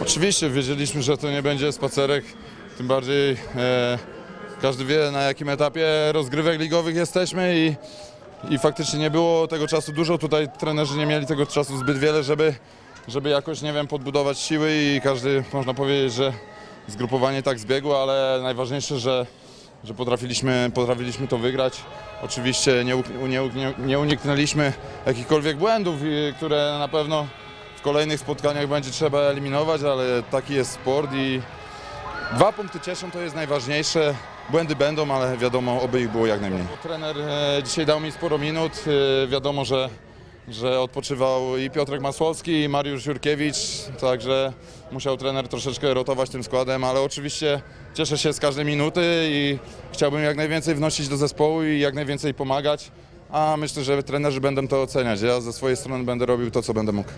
Oczywiście wiedzieliśmy, że to nie będzie spacerek, tym bardziej e, każdy wie na jakim etapie rozgrywek ligowych jesteśmy i, i faktycznie nie było tego czasu dużo. Tutaj trenerzy nie mieli tego czasu zbyt wiele, żeby, żeby jakoś, nie wiem, podbudować siły i każdy, można powiedzieć, że zgrupowanie tak zbiegło, ale najważniejsze, że, że potrafiliśmy, potrafiliśmy to wygrać. Oczywiście nie, nie, nie, uniknęliśmy jakichkolwiek błędów, które na pewno kolejnych spotkaniach będzie trzeba eliminować, ale taki jest sport i dwa punkty cieszą, to jest najważniejsze. Błędy będą, ale wiadomo, oby ich było jak najmniej. Trener e, dzisiaj dał mi sporo minut. E, wiadomo, że, że odpoczywał i Piotrek Masłowski, i Mariusz Jurkiewicz, także musiał trener troszeczkę rotować tym składem, ale oczywiście cieszę się z każdej minuty i chciałbym jak najwięcej wnosić do zespołu i jak najwięcej pomagać. A myślę, że trenerzy będą to oceniać. Ja ze swojej strony będę robił to, co będę mógł.